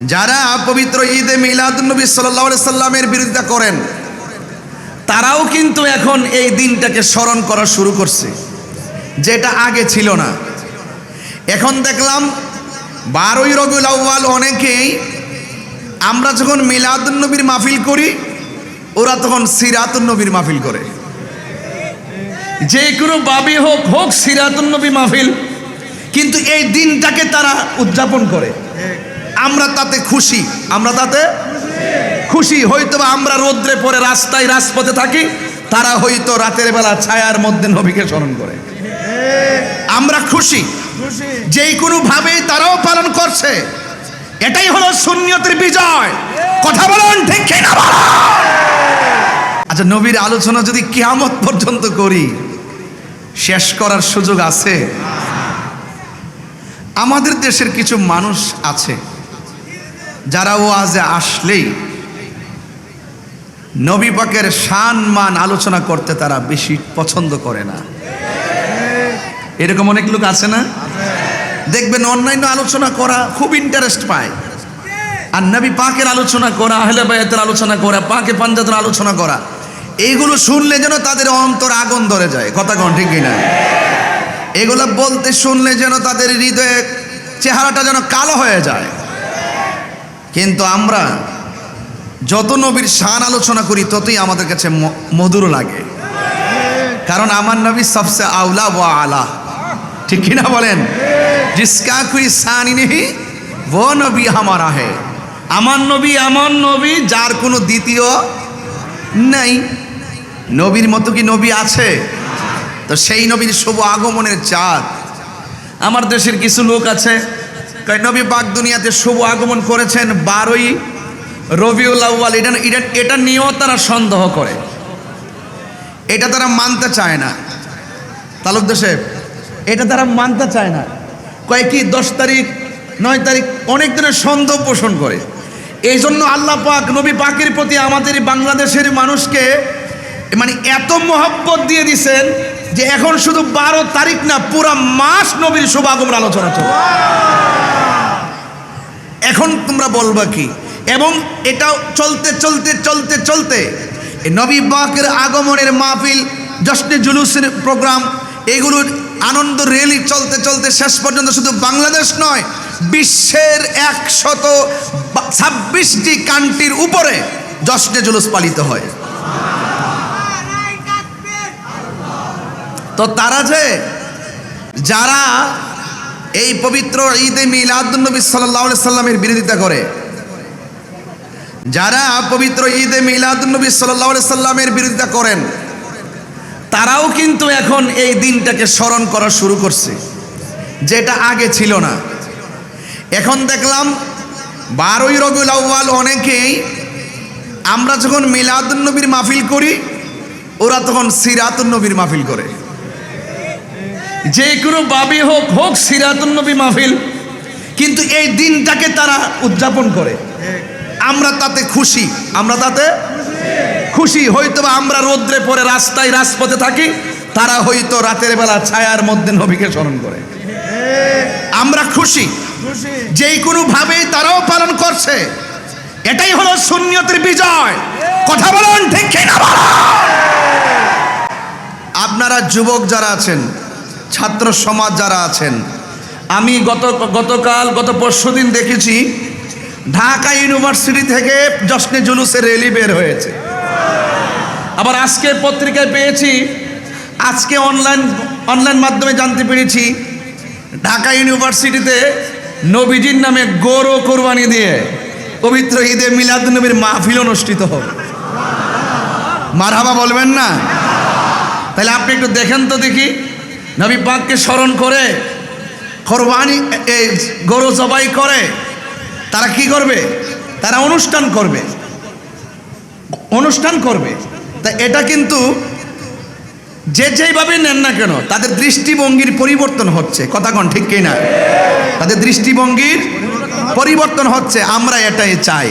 যারা পবিত্র ঈদে মিলাদুন্নবী সাল্লাহ সাল্লামের বিরোধিতা করেন, তারাও কিন্তু এখন এই দিনটাকে স্মরণ করা শুরু করছে, যেটা আগে ছিল না। এখন দেখলাম, বারোই রবিউল আউ্বাল অনেকেই আমরা যখন মিলাদুন্নবীর মাহফিল করি, ওরা তখন সিরাতুন্নবীর মাহফিল করে। যে কোনো বাবে হোক হোক সিরাতুন্নবী মাহফিল, কিন্তু এই দিনটাকে তারা উদযাপন করে। আমরা তাতে খুশি। আমরা তাতে খুশি। হয়তো বা আমরা রোদ্রে পরে রাস্তায় রাজপথে থাকি তারা হয়তো রাতের বেলা ছায়ার মধ্যে নবীকে স্মরণ করে। আমরা খুশি। যেই কোনো ভাবেই তারাও পালন করছে। এটাই হলো শূন্যতের বিজয়। কথা বলুন ঠিক? আচ্ছা নবীর আলোচনা যদি কিয়ামত পর্যন্ত করি শেষ করার সুযোগ আছে? আমাদের দেশের কিছু মানুষ আছে যারা ও ওয়াজে আসলেই নবী পাকের শান মান আলোচনা করতে তারা বেশি পছন্দ করে না। এরকম অনেক লোক আছে না? দেখবেন অন্যান্য আলোচনা করা খুব ইন্টারেস্ট পায়। আর নবী পাকের আলোচনা করা, আহলে বায়াতের আলোচনা করা, পাকে পাঞ্জাতের আলোচনা করা, এইগুলো শুনলে যেন তাদের অন্তর আগুন ধরে যায়। কথা কন ঠিক কিনা? এগুলো বলতে শুনলে যেন তাদের হৃদয়ে চেহারাটা যেন কালো হয়ে যায়। কিন্তু আমরা যত নবীর শান আলোচনা করি, ততই আমাদের কাছে মধুর লাগে। কারণ আমার নবী সবসে আউলা ও আলা। ঠিক কিনা বলেন? জিসকা কুই সানি নেহি ও নবী হামারা হে। আমার নবী আমার নবী যার কোনো দ্বিতীয় নাই। নবীর মতো কি নবী আছে? তো সেই নবীর শুভ আগমনের চাঁদ। আমার দেশের কিছু লোক আছে কয় নবী পাক দুনিয়াতে শুভ আগমন করেছেন বারোই রবিউল আউ্বাল এটা এটা এটা নিয়েও তারা সন্দেহ করে। এটা তারা মানতে চায় না। তালুকদার সাহেব, এটা তারা মানতে চায় না। কয় কি, দশ তারিখ, নয় তারিখ অনেক দিনের সন্দেহ পোষণ করে। এই জন্য আল্লাহ পাক নবী পাকের প্রতি আমাদের বাংলাদেশের মানুষকে মানে এত মহব্বত দিয়ে দিছেন যে এখন শুধু বারো তারিখ না, পুরা মাস নবীর শুভাগমন আলোচনা চলে এখন তোমরা বলবা কি? এবং এটা চলতে চলতে চলতে চলতে নবী বাকের আগমনের মাহফিল, জশ্নে জুলুসের প্রোগ্রাম, এগুলোর আনন্দ রেলি চলতে চলতে শেষ পর্যন্ত শুধু বাংলাদেশ নয়, বিশ্বের একশত ছাব্বিশটি কান্ট্রির উপরে জশ্নে জুলুস পালিত হয়। তো তারা যে, যারা এই পবিত্র ঈদে মিলাদুন্নবী সাল্লাহ সাল্লামের বিরোধিতা করে, যারা পবিত্র ঈদে মিলাদুন্নবী সাল্লাহ সাল্লামের বিরোধিতা করেন, তারাও কিন্তু এখন এই দিনটাকে স্মরণ করা শুরু করছে, যেটা আগে ছিল না। এখন দেখলাম, বারোই রবিউল আউ্বাল অনেকেই আমরা যখন মিলাদুন্নবীর মাহফিল করি, ওরা তখন সিরাতুন্নবীর মাহফিল করে। যে কোনো বাবে হোক হোক সিরাতুন্নবী মাহফিল, কিন্তু এই দিনটাকে তারা উদযাপন করে। আমরা তাতে খুশি। আমরা তাতে খুশি। হয়তো আমরা রোদ্রে পরে রাস্তায়, রাজপথে থাকি, তারা হয়তো রাতের বেলা ছায়ার মধ্যে নবীকে স্মরণ করে। আমরা খুশি। যেই কোনো ভাবেই তারাও পালন করছে। এটাই হলো শূন্যতের বিজয়। কথা বলুন, ঠিক আপনারা যুবক যারা আছেন ছাত্র সমাজ যারা আছেন, আমি গত, গতকাল, গত পরশু দিন দেখেছি, ঢাকা ইউনিভার্সিটি থেকে জশ্নে জুলুসের র্যালি বের হয়েছে। আবার আজকে পত্রিকায় পেয়েছি, আজকে অনলাইন অনলাইন মাধ্যমে জানতে পেরেছি, ঢাকা ইউনিভার্সিটিতে নবীজির নামে গৌর কোরবানি দিয়ে পবিত্র ঈদে মিলাদুন্নবীর মাহফিল অনুষ্ঠিত হবে। মারহাবা বলবেন না? তাহলে আপনি একটু দেখেন তো দেখি। নবী পাককে স্মরণ করে কোরবানি এই গরু জবাই করে। তারা কি করবে? তারা অনুষ্ঠান করবে। অনুষ্ঠান করবে। তা এটা কিন্তু যে যেইভাবে নেন না কেন, তাদের দৃষ্টিভঙ্গির পরিবর্তন হচ্ছে। কথা কন ঠিক কিনা? তাদের দৃষ্টিভঙ্গির পরিবর্তন হচ্ছে। আমরা এটাই চাই।